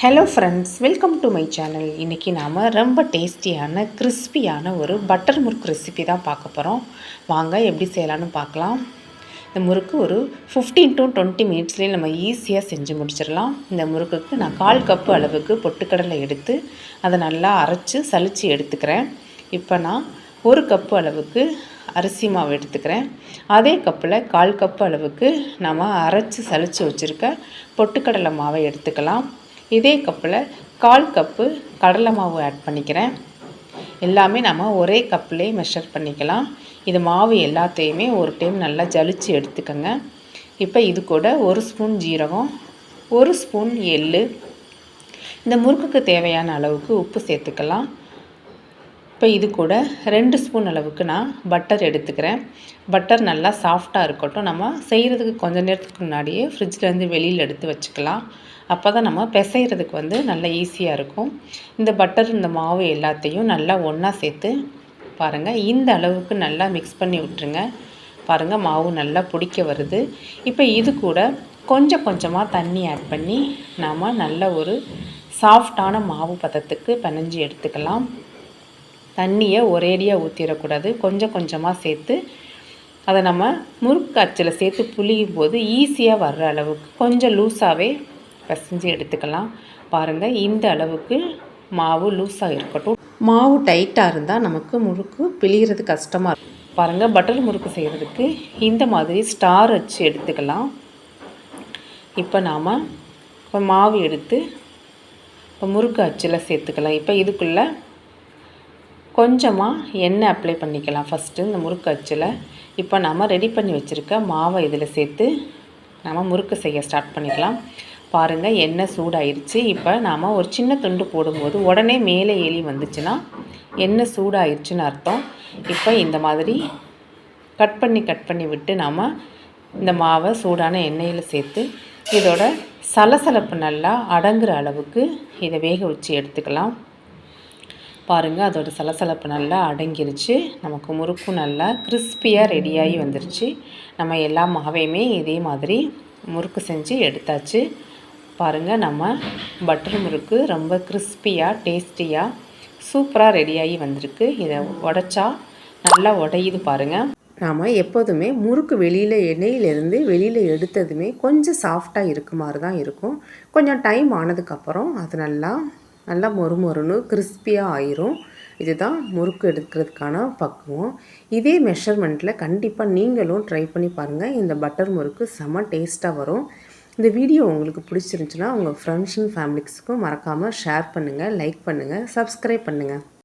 Hello friends welcome to my channel இன்றைக்கி நாம் ரொம்ப டேஸ்டியான கிறிஸ்பியான ஒரு பட்டர் முறுக்கு ரெசிபி தான் பார்க்க போகிறோம் வாங்க எப்படி செய்யலான்னு பார்க்கலாம். இந்த முறுக்கு ஒரு ஃபிஃப்டீன் டு டுவெண்ட்டி மினிட்ஸ்லேயே நம்ம ஈஸியாக செஞ்சு முடிச்சிடலாம். இந்த முறுக்குக்கு நான் கால் கப்பு அளவுக்கு பொட்டுக்கடலை எடுத்து அதை நல்லா அரைச்சி சளிச்சு எடுத்துக்கிறேன். இப்போ நான் ஒரு கப்பு அளவுக்கு அரிசி மாவு எடுத்துக்கிறேன். அதே கப்பில் கால் கப்பு அளவுக்கு நம்ம அரைச்சி சளிச்சு வச்சுருக்க பொட்டுக்கடலை மாவை எடுத்துக்கலாம். இதே கப்பில் கால் கப்பு கடலை மாவு ஆட் பண்ணிக்கிறேன். எல்லாமே நம்ம ஒரே கப்பிலே மெஷர் பண்ணிக்கலாம். இது மாவு எல்லாத்தையுமே ஒரு டைம் நல்லா ஜலிச்சு எடுத்துக்கோங்க. இப்போ இது கூட ஒரு ஸ்பூன் ஜீரகம் ஒரு ஸ்பூன் எள் இந்த முறுக்குக்கு தேவையான அளவுக்கு உப்பு சேர்த்துக்கலாம். இப்போ இது கூட ரெண்டு ஸ்பூன் அளவுக்கு நான் பட்டர் எடுத்துக்கிறேன். பட்டர் நல்லா சாஃப்டாக இருக்கட்டும். நம்ம செய்கிறதுக்கு கொஞ்சம் நேரத்துக்கு முன்னாடியே ஃப்ரிட்ஜ்லேருந்து வெளியில் எடுத்து வச்சுக்கலாம். அப்போ தான் நம்ம பிசைகிறதுக்கு வந்து நல்லா ஈஸியாக இருக்கும். இந்த பட்டர் இந்த மாவு எல்லாத்தையும் நல்லா ஒன்றா சேர்த்து பாருங்கள் இந்த அளவுக்கு நல்லா மிக்ஸ் பண்ணி விட்டுருங்க. பாருங்கள் மாவு நல்லா பிடிக்க வருது. இப்போ இது கூட கொஞ்சம் கொஞ்சமாக தண்ணி ஆட் பண்ணி நாம் நல்ல ஒரு சாஃப்டான மாவு பதத்துக்கு பிணைஞ்சி எடுத்துக்கலாம். தண்ணியை ஒரேடியாக ஊற்றிடக்கூடாது கொஞ்சம் கொஞ்சமாக சேர்த்து அதை நம்ம முறுக்கு அச்சில் சேர்த்து புளியும் போது ஈஸியாக வர்ற அளவுக்கு கொஞ்சம் லூஸாகவே பிசைஞ்சு எடுத்துக்கலாம். பாருங்கள் இந்த அளவுக்கு மாவு லூஸாக இருக்கட்டும். மாவு டைட்டாக இருந்தால் நமக்கு முறுக்கு பிழிகிறது கஷ்டமாக இருக்கும். பாருங்கள் பட்டர் முறுக்கு செய்கிறதுக்கு இந்த மாதிரி ஸ்டார் வச்சு எடுத்துக்கலாம். இப்போ நாம் இப்போ மாவு எடுத்து இப்போ முறுக்கு அச்சில் சேர்த்துக்கலாம். இப்போ இதுக்குள்ளே கொஞ்சமாக எண்ணெய் அப்ளை பண்ணிக்கலாம். ஃபஸ்ட்டு இந்த முறுக்கு அச்சில் இப்போ நாம் ரெடி பண்ணி வச்சுருக்க மாவை இதில் சேர்த்து நம்ம முறுக்கு செய்ய ஸ்டார்ட் பண்ணிக்கலாம். பாருங்கள் எண்ணெய் சூடாயிருச்சு. இப்போ நாம் ஒரு சின்ன துண்டு போடும்போது உடனே மேலே எலி வந்துச்சுன்னா எண்ணெய் சூடாயிருச்சுன்னு அர்த்தம். இப்போ இந்த மாதிரி கட் பண்ணி கட் பண்ணி விட்டு நாம் இந்த மாவை சூடான எண்ணெயில் சேர்த்து இதோட சலசலப்பு நல்லா அடங்குற அளவுக்கு இதை வேக வச்சு எடுத்துக்கலாம். பாருங்கள் அதோட சலசலப்பு நல்லா அடங்கிருச்சு. நமக்கு முறுக்கும் நல்லா கிறிஸ்பியாக ரெடியாகி வந்துருச்சு. நம்ம எல்லா மாவையுமே இதே மாதிரி முறுக்கு செஞ்சு எடுத்தாச்சு. பாருங்கள் நம்ம பட்டர் முறுக்கு ரொம்ப கிறிஸ்பியாக டேஸ்டியாக சூப்பராக ரெடியாகி வந்திருக்கு. இதை உடச்சா நல்லா உடையுது பாருங்கள் நாம் எப்போதுமே முறுக்கு வெளியில் எண்ணெயிலேருந்து வெளியில் எடுத்ததுமே கொஞ்சம் சாஃப்டாக இருக்க மாதிரி தான் இருக்கும். கொஞ்சம் டைம் ஆனதுக்கப்புறம் அது நல்லா நல்லா மொறு மொறுன்னு கிறிஸ்பியாக ஆயிரும். இதுதான் முறுக்கு எடுக்கிறதுக்கான பக்குவம். இதே மெஷர்மெண்ட்டில் கண்டிப்பாக நீங்களும் ட்ரை பண்ணி பாருங்கள் இந்த பட்டர் முறுக்கு செம டேஸ்ட்டாக வரும். இந்த வீடியோ உங்களுக்கு பிடிச்சிருந்துச்சுன்னா உங்கள் ஃப்ரெண்ட்ஸ் அண்ட் ஃபேமிலிஸ்க்கும் மறக்காமல் ஷேர் பண்ணுங்கள் லைக் பண்ணுங்கள் சப்ஸ்கிரைப் பண்ணுங்கள்